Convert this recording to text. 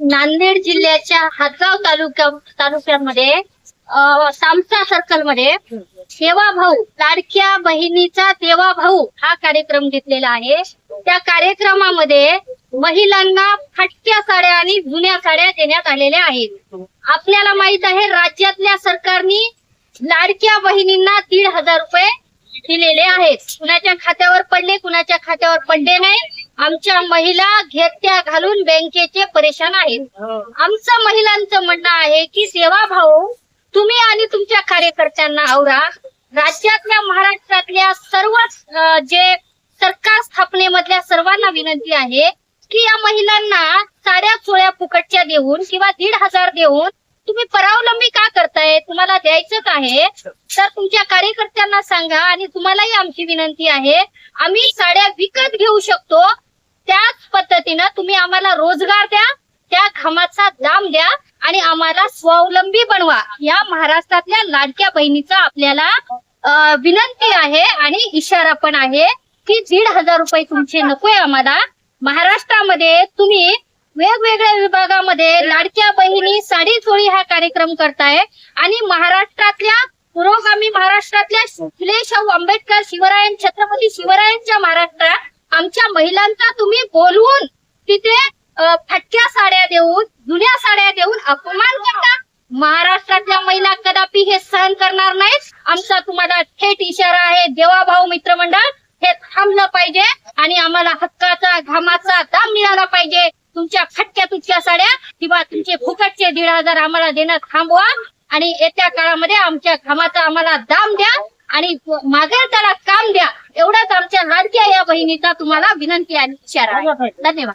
नांदेड जिल्ह्याच्या हातगाव तालुक्या तालुक्यामध्ये सामसा सर्कलमध्ये सेवा भाऊ लाडक्या बहिणीचा देवा भाऊ हा कार्यक्रम घेतलेला आहे. त्या कार्यक्रमामध्ये महिलांना फाटक्या साड्या आणि जुन्या साड्या देण्यात आलेल्या आहेत. आपल्याला माहीत आहे राज्यातल्या सरकारने लाडक्या बहिणींना दीड हजार रुपये दिलेले आहेत. कुणाच्या खात्यावर पडले कुणाच्या खात्यावर पडले नाही. आमच्या महिला घेत्या घालून बँकेचे परेशान आहेत. आमचं महिलांचं म्हणणं आहे की सेवा भाऊ तुम्ही आणि तुमच्या कार्यकर्त्यांना आवरा. राज्यातल्या महाराष्ट्रातल्या सर्व जे सरकार स्थापनेमधल्या सर्वांना विनंती आहे की या महिलांना साड्या चोळ्या फुकटच्या देऊन किंवा दीड हजार देऊन तुम्ही परावलंबी का करताय? तुम्हाला द्यायचंच आहे. तर तुमच्या कार्यकर्त्यांना सांगा आणि तुम्हालाही आमची विनंती आहे. आम्ही साड्या विकत घेऊ शकतो आम्हाला रोजगार द्या त्या घामाचा दाम द्या आणि आम्हाला स्वावलंबी बनवा. या महाराष्ट्रातल्या लाडक्या बहिणीचा आपल्याला विनंती आहे आणि इशारा पण आहे की दीड हजार रुपये तुमचे नकोय आम्हाला. महाराष्ट्रामध्ये तुम्ही वेगवेगळ्या विभागामध्ये लाडक्या बहिणी साडी चोळी हा कार्यक्रम करताय आणि महाराष्ट्रातल्या पुरोगामी महाराष्ट्रातल्या फुले शाहू आंबेडकर शिवरायन छत्रपती शिवरायांच्या महाराष्ट्रात आमच्या महिलांचा तुम्ही बोलवून तिथे फाटक्या साड्या देऊन जुन्या साड्या देऊन अपमान करता. महाराष्ट्रातल्या महिला कदापि हे सहन करणार नाहीत. आमचा तुम्हाला थेट इशारा आहे देवाभाऊ मित्रमंडळ हे थांबलं पाहिजे आणि आम्हाला हक्काचा घामाचा दाम मिळाला पाहिजे. तुमच्या फटक्या तुटक्या साड्या किंवा तुमचे फुकटचे दीड हजार आम्हाला देणं थांबवा. आणि येत्या काळामध्ये आमच्या घामाचा आम्हाला दाम द्या आणि मागेल त्याला काम द्या. एवढाच आमच्या लाडक्या या बहिणीचा तुम्हाला विनंती आणि इशारा धन्यवाद.